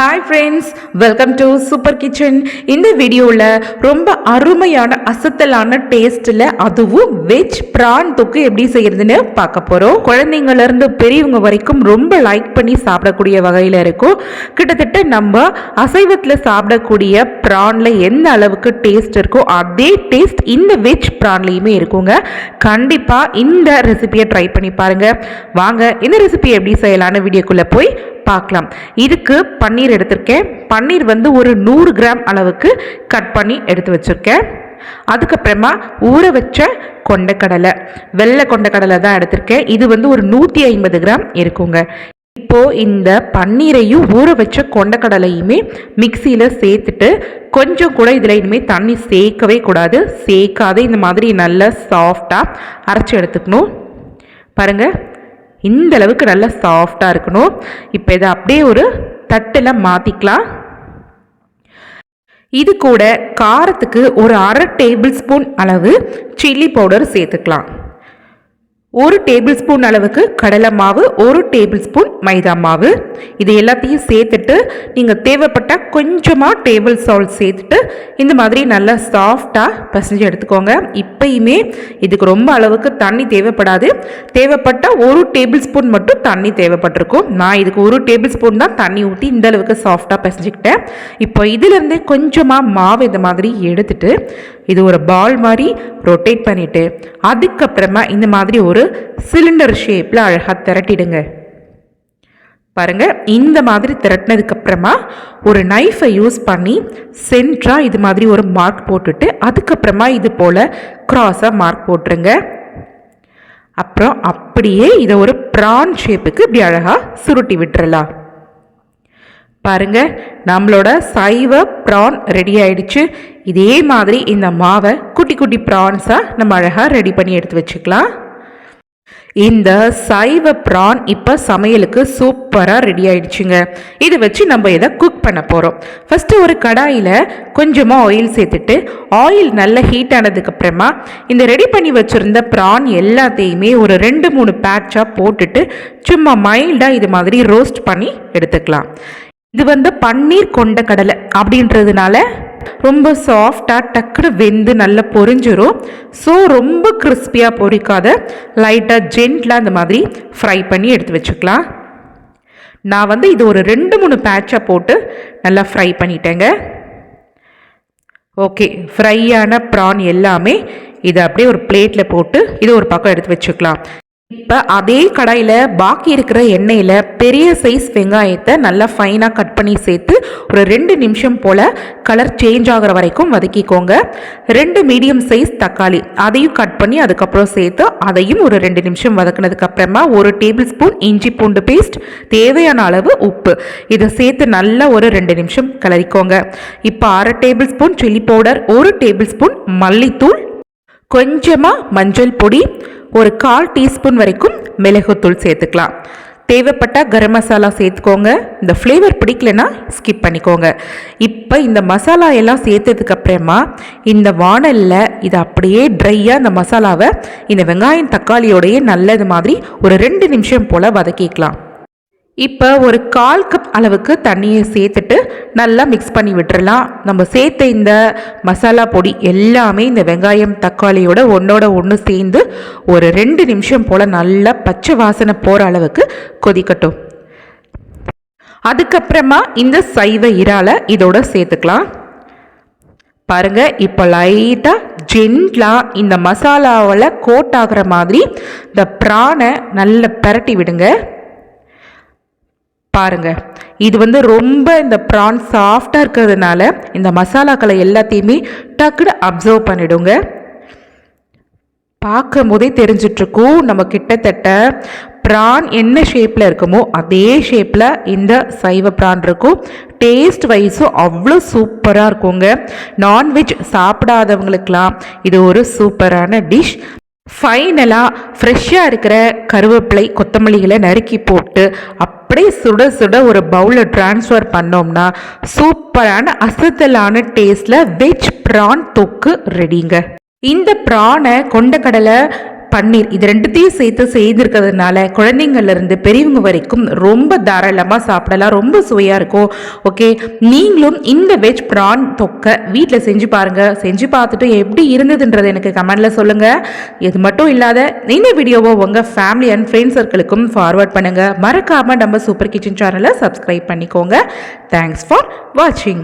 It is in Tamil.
Hi friends welcome to super kitchen இந்த வீடியோவில் ரொம்ப அருமையான அசத்தலான டேஸ்ட்டில் அதுவும் வெஜ் ப்ரான் தொக்கு எப்படி செய்கிறதுன்னு பார்க்க போகிறோம் குழந்தைங்கள்லேருந்து பெரியவங்க வரைக்கும் ரொம்ப லைக் பண்ணி சாப்பிடக்கூடிய வகையில் இருக்கும். கிட்டத்தட்ட நம்ம அசைவத்தில் சாப்பிடக்கூடிய ப்ரானில் எந்த அளவுக்கு டேஸ்ட் இருக்கோ அதே டேஸ்ட் இந்த வெஜ் ப்ரான்லேயுமே இருக்குங்க. கண்டிப்பாக இந்த ரெசிபியை ட்ரை பண்ணி பாருங்கள் வாங்க இந்த ரெசிபி எப்படி செய்யலான்னு வீடியோக்குள்ளே போய் பார்க்கலாம். இதுக்கு பன்னீர் எடுத்திருக்கேன். பன்னீர் வந்து ஒரு நூறு கிராம் அளவுக்கு கட் பண்ணி எடுத்து வச்சுருக்கேன். அதுக்கப்புறமா ஊற வச்ச கொண்டக்கடலை வெள்ளை கொண்டக்கடலை தான் எடுத்திருக்கேன். இது வந்து ஒரு நூற்றி ஐம்பது கிராம் இருக்குங்க. இப்போது இந்த பன்னீரையும் ஊற வச்ச கொண்டக்கடலையுமே மிக்சியில் சேர்த்துட்டு கொஞ்சம் கூட இதில் இனிமேல் தண்ணி சேர்க்கவே கூடாது. சேர்க்காத இந்த மாதிரி நல்லா சாஃப்டாக அரைச்சி எடுத்துக்கணும். பாருங்கள் இந்த அளவுக்கு நல்லா சாஃப்டாக இருக்கணும். இப்போ இதை அப்படியே ஒரு தட்டில் மாற்றிக்கலாம் இது கூட காரத்துக்கு ஒரு அரை டேபிள் ஸ்பூன் அளவு சில்லி பவுடர் சேர்த்துக்கலாம். ஒரு டேபிள் ஸ்பூன் அளவுக்கு கடலை மாவு ஒரு டேபிள் ஸ்பூன் மைதா மாவு. இது எல்லாத்தையும் சேர்த்துட்டு நீங்கள் தேவைப்பட்ட கொஞ்சமாக டேபிள் சால்ட் சேர்த்துட்டு இந்த மாதிரி நல்லா சாஃப்டாக பசஞ்சு எடுத்துக்கோங்க. இப்பயுமே இதுக்கு ரொம்ப அளவுக்கு தண்ணி தேவைப்படாது. தேவைப்பட்ட ஒரு டேபிள் ஸ்பூன் மட்டும் தண்ணி தேவைப்பட்டிருக்கும். நான் இதுக்கு ஒரு டேபிள் ஸ்பூன் தான் தண்ணி ஊற்றி இந்த அளவுக்கு சாஃப்டாக பசஞ்சுக்கிட்டேன். இப்போ இதுலேருந்து கொஞ்சமாக மாவு இந்த மாதிரி எடுத்துட்டு இது ஒரு பால் மாதிரி ரொட்டேட் பண்ணிவிட்டு அதுக்கப்புறமா இந்த மாதிரி ஒரு சிலிண்டர் ஷேப்பில் அழகாக திரட்டிடுங்க. பாருங்க இந்த மாதிரி திரட்டினதுக்கப்புறமா ஒரு நைஃபை யூஸ் பண்ணி சென்ட்ராக இது மாதிரி ஒரு மார்க் போட்டுட்டு அதுக்கப்புறமா இது போல் க்ராஸாக மார்க் போட்டுருங்க. அப்புறம் அப்படியே இதை ஒரு ப்ரான் ஷேப்புக்கு இப்படி அழகாக சுருட்டி விட்டுறலாம். பாருங்க நம்மளோட சைவ ப்ரான் ரெடி ஆயிடுச்சு. இதே மாதிரி இந்த மாவை குட்டி குட்டி ப்ரான்ஸாக நம்ம அழகாக ரெடி பண்ணி எடுத்து வச்சுக்கலாம். இந்த சைவ ப்ரான் இப்போ சமையலுக்கு சூப்பராக ரெடி ஆயிடுச்சுங்க. இதை வச்சு நம்ம இதை குக் பண்ண போகிறோம் ஃபஸ்ட்டு ஒரு கடாயில் கொஞ்சமாக ஆயில் சேர்த்துட்டு ஆயில் நல்லா ஹீட் ஆனதுக்கப்புறமா இந்த ரெடி பண்ணி வச்சுருந்த ப்ரான் எல்லாத்தையுமே ஒரு ரெண்டு மூணு பேட்சாக போட்டுட்டு சும்மா மைல்டாக இது மாதிரி ரோஸ்ட் பண்ணி எடுத்துக்கலாம். இது வந்து பன்னீர் கொண்ட கடலை அப்படின்றதுனால ரொம்ப சாஃப்டாக டக்குனு வெந்து நல்லா பொரிஞ்சிடும் ஸோ ரொம்ப கிறிஸ்பியாக பொரிக்காத லைட்டாக ஜென்ட்லாக அந்த மாதிரி ஃப்ரை பண்ணி எடுத்து வச்சுக்கலாம். நான் வந்து இது ஒரு ரெண்டு மூணு பேட்சாக போட்டு நல்லா ஃப்ரை பண்ணிட்டேங்க. ஓகே ஃப்ரையான ப்ரான் எல்லாமே இதை அப்படியே ஒரு பிளேட்டில் போட்டு இது ஒரு பக்கம் எடுத்து வச்சுக்கலாம். இப்போ அதே கடாயில் பாக்கி இருக்கிற எண்ணெயில் பெரிய சைஸ் வெங்காயத்தை நல்லா ஃபைனாக கட் பண்ணி சேர்த்து ஒரு ரெண்டு நிமிஷம் போல் கலர் சேஞ்ச் ஆகிற வரைக்கும் வதக்கிக்கோங்க. ரெண்டு மீடியம் சைஸ் தக்காளி அதையும் கட் பண்ணி அதுக்கப்புறம் சேர்த்து அதையும் ஒரு ரெண்டு நிமிஷம் வதக்குனதுக்கப்புறமா ஒரு டேபிள் ஸ்பூன் இஞ்சி பூண்டு பேஸ்ட் தேவையான அளவு உப்பு. இதை சேர்த்து நல்லா ஒரு ரெண்டு நிமிஷம் கிளறிக்கோங்க. இப்போ அரை டேபிள் ஸ்பூன் சில்லி பவுடர் ஒரு டேபிள் ஸ்பூன் மல்லித்தூள் கொஞ்சமாக மஞ்சள் பொடி ஒரு கால் டீஸ்பூன் வரைக்கும் மிளகுத்தூள் சேர்த்துக்கலாம். தேவைப்பட்ட கரம் மசாலா சேர்த்துக்கோங்க. இந்த ஃப்ளேவர் பிடிக்கலனா ஸ்கிப் பண்ணிக்கோங்க. இப்போ இந்த மசாலா எல்லாம் சேர்த்ததுக்கு அப்புறமா இந்த வானலில் இது அப்படியே ட்ரையாக இந்த மசாலாவை இந்த வெங்காயம் தக்காளியோடையே நல்லது மாதிரி ஒரு ரெண்டு நிமிஷம் போல் வதக்கிக்கலாம். இப்போ ஒரு கால் கப் அளவுக்கு தண்ணியை சேர்த்துட்டு நல்லா மிக்ஸ் பண்ணி விட்டுறலாம். நம்ம சேர்த்த இந்த மசாலா பொடி எல்லாமே இந்த வெங்காயம் தக்காளியோட ஒன்றோட ஒன்று சேர்ந்து ஒரு ரெண்டு நிமிஷம் போல் நல்லா பச்சை வாசனை போகிற அளவுக்கு கொதிக்கட்டும். அதுக்கப்புறமா இந்த சைவ இறாலை இதோட சேர்த்துக்கலாம். பாருங்க இப்போ லைட்டாக ஜென்ட்லாக இந்த மசாலாவில் கோட் ஆகிற மாதிரி இந்த ப்ரானை நல்லா பரட்டி விடுங்க. பாருங்க. இது வந்து ரொம்ப இந்த ப்ரான் சாஃப்டாக இருக்கிறதுனால இந்த மசாலாக்களை எல்லாத்தையுமே டக்குன்னு அப்சர்வ் பண்ணிவிடுங்க பார்க்கும் போதே தெரிஞ்சிட்ருக்கும் நம்ம கிட்டத்தட்ட ப்ரான் என்ன ஷேப்பில் இருக்குமோ அதே ஷேப்பில் இந்த சைவ ப்ரான் இருக்கும். டேஸ்ட் வைஸும் அவ்வளோ சூப்பராக இருக்குங்க. நான்வெஜ் சாப்பிடாதவங்களுக்கெலாம் இது ஒரு சூப்பரான டிஷ் ஃபைனலாக ஃப்ரெஷ்ஷாக இருக்கிற கருவேப்பிலை கொத்தமல்லிகளை நறுக்கி போட்டு அப்படியே சுட சுட ஒரு பவுலில் ட்ரான்ஸ்ஃபர் பண்ணோம்னா சூப்பரான அசத்தலான டேஸ்டில் வெஜ் ப்ரான் தொக்கு ரெடிங்க இந்த ப்ரானை கொண்டக்கடலை பன்னீர் இது ரெண்டுத்தையும் சேர்த்து செய்திருக்கிறதுனால குழந்தைங்கள்லேருந்து பெரியவங்க வரைக்கும் ரொம்ப தாராளமாக சாப்பிடலாம் ரொம்ப சுவையாக இருக்கும். ஓகே நீங்களும் இந்த வெஜ் ப்ரான் தொக்கை வீட்டில் செஞ்சு பாருங்கள் செஞ்சு பார்த்துட்டு எப்படி இருந்ததுன்றது எனக்கு கமெண்டில் சொல்லுங்கள் இது மட்டும் இல்லாத இந்த வீடியோவை உங்கள் ஃபேமிலி அண்ட் ஃப்ரெண்ட்ஸ் சர்க்கிளுக்கும் ஃபார்வர்ட் பண்ணுங்கள் மறக்காமல் நம்ம சூப்பர் கிச்சன் சேனலை சப்ஸ்கிரைப் பண்ணிக்கோங்க. தேங்க்ஸ் ஃபார் வாட்சிங்